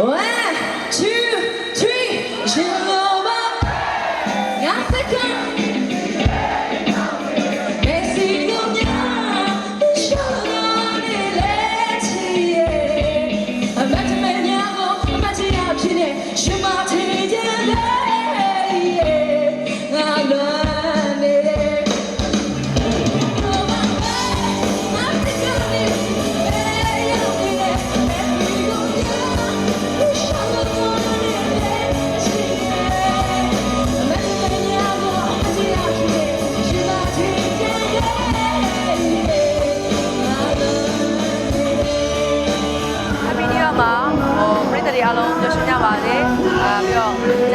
What?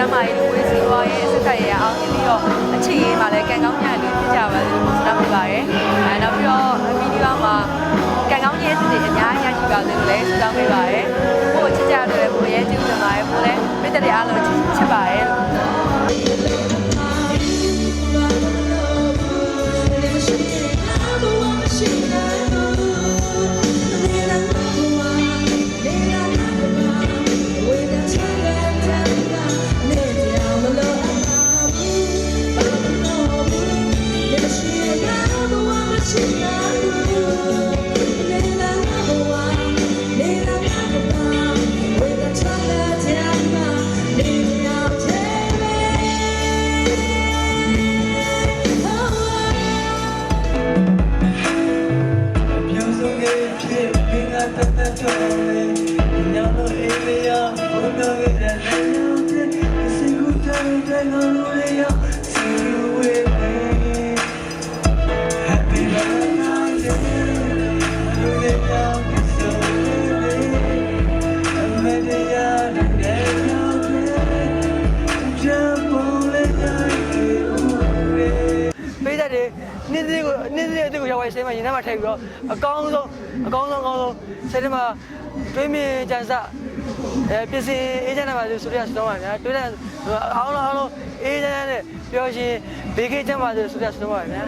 မ်းမာရေးလူဝေးစီးပွားရေးစက်ကရေးအောင်ပြီးတော့အချစ်ရေးမှာလည်းကံကောင်းညံ့လို့ဖြစ်ကြပါစေလို့ဆုတောင်းပေးပါရယ်အဲနောက်ပြီးတော့ Happy New Year မှာကံကောင်းခြင်းတွေအများကြီးရရှိပါစေလို့လည်းဆုတောင်းပေးပါရယ်ကိုယ်ချစ်ကြတယ်ကိုယ်ရဲ့ကျေးဇူးတင်ပါတယ်ကိုယ်လည်းပြည်သက်တွေအားလုံးချစ်ချစ်ပါရယ် See you with me Happy Valentine's Day လူလေးကြောင့်ဆိုလေအမေတရားနဲ့ညောင်တဲ့ကြပေါ်လေတိုင်းဦးရေပေးတဲ့တွေနေ့စဉ်ကိုနေ့စဉ်အစ်ကိုရောက်သွားစိတ်မှာရင်ထဲမှာထည့်ပြီးတော့အကောင်းဆုံးအကောင်းဆုံးအကောင်းဆုံး စိတ်ထဲမှာတွေးမြင်ကြံစအဲပစ္စည်းအေးချမ်းတာပါလို့ဆိုရစတော့ပါဗျာတွေးတဲ့အားလုံးအားလုံးအေးချမ်းတဲ့ပျော်ရွှင်ဘေးကင်းချမ်းပါစေဆိုရစတော့ပါဗျာ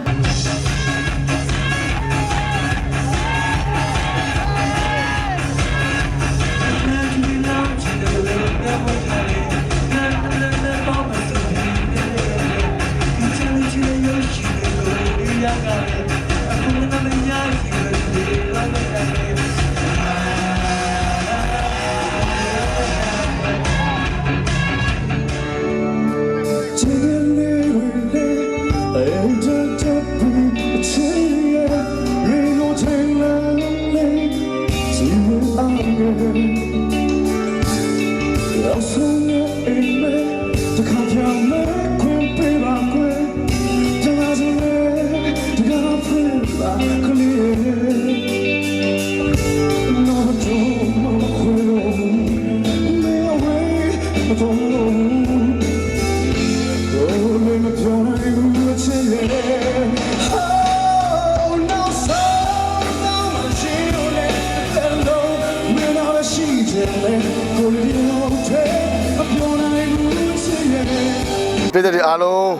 ပြည်သက်တွေအားလုံး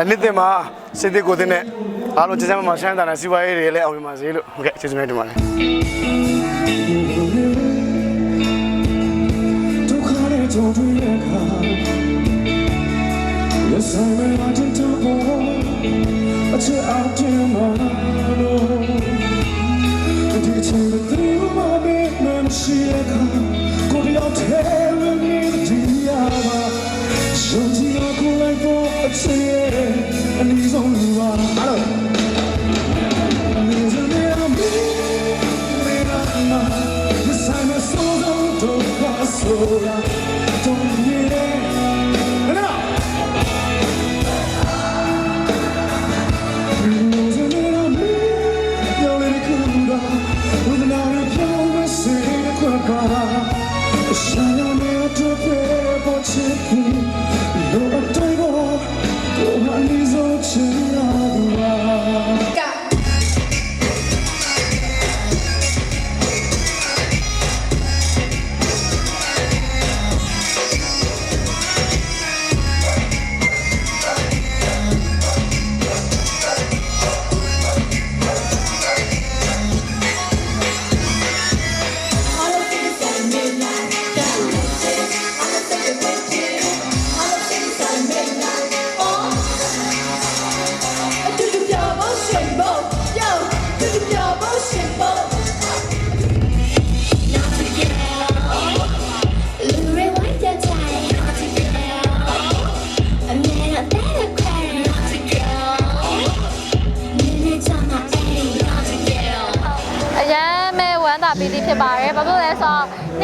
အနှစ်သိမှာစိတ်သိကိုယ်သိနဲ့အားလုံးကြည်စမ်းမှာချမ်းသာတဲ့စီးပွားရေးတွေလည်းအောင်မြင်ပါစေလို့ဟုတ်ကဲ့ကျေးဇူးများတင်ပါတယ်ဒုက္ခနဲ့ကြုံတွေ့တဲ့အခါရဆိုင်မဲ့အတင်တော့အချစ်အောင်တင်မှာလို့ဒီချိန်မှာသူမမေ့မရှိတဲ့ ဖို့အချစ်ရဲ့အနည်းဆုံးလူပါအားလုံး Sola, don't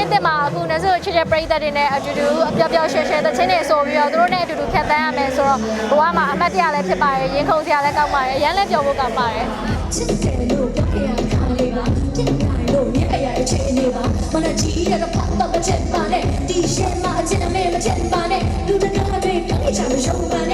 တော့နေ့တက်မှာအခုနေစုချစ်တဲ့ပရိသတ်တွေနဲ့အတူတူအပျော်ပျော်ရွှင်ရွှင်သချင်းတွေဆိုပြီးတော့သူတို့နဲ့အတူတူဖြတ်သန်းရမယ်ဆိုတော့ဘဝမှာအမတ်တရားလည်းဖြစ်ပါတယ်ရင်ခုန်စရာလည်းကောင်းပါတယ်ရမ်းလည်းပျော်ဖို့ကောင်းပါတယ်ချစ်တယ်လို့ပြောခဲ့ရခါလေးပါပြစ်နိုင်လို့မြက်ရတဲ့ချိန်နေပါမနကြီးတဲ့ဖတ်တော့မချက်ပါနဲ့ဒီရှင်းမှာအချက်အမဲမချက်ပါနဲ့လူတကားတွေပြောနေကြမရှုံးပါ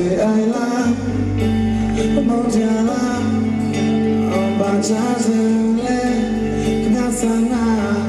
Say I love, Mojala, Oba Jazele, Knasana,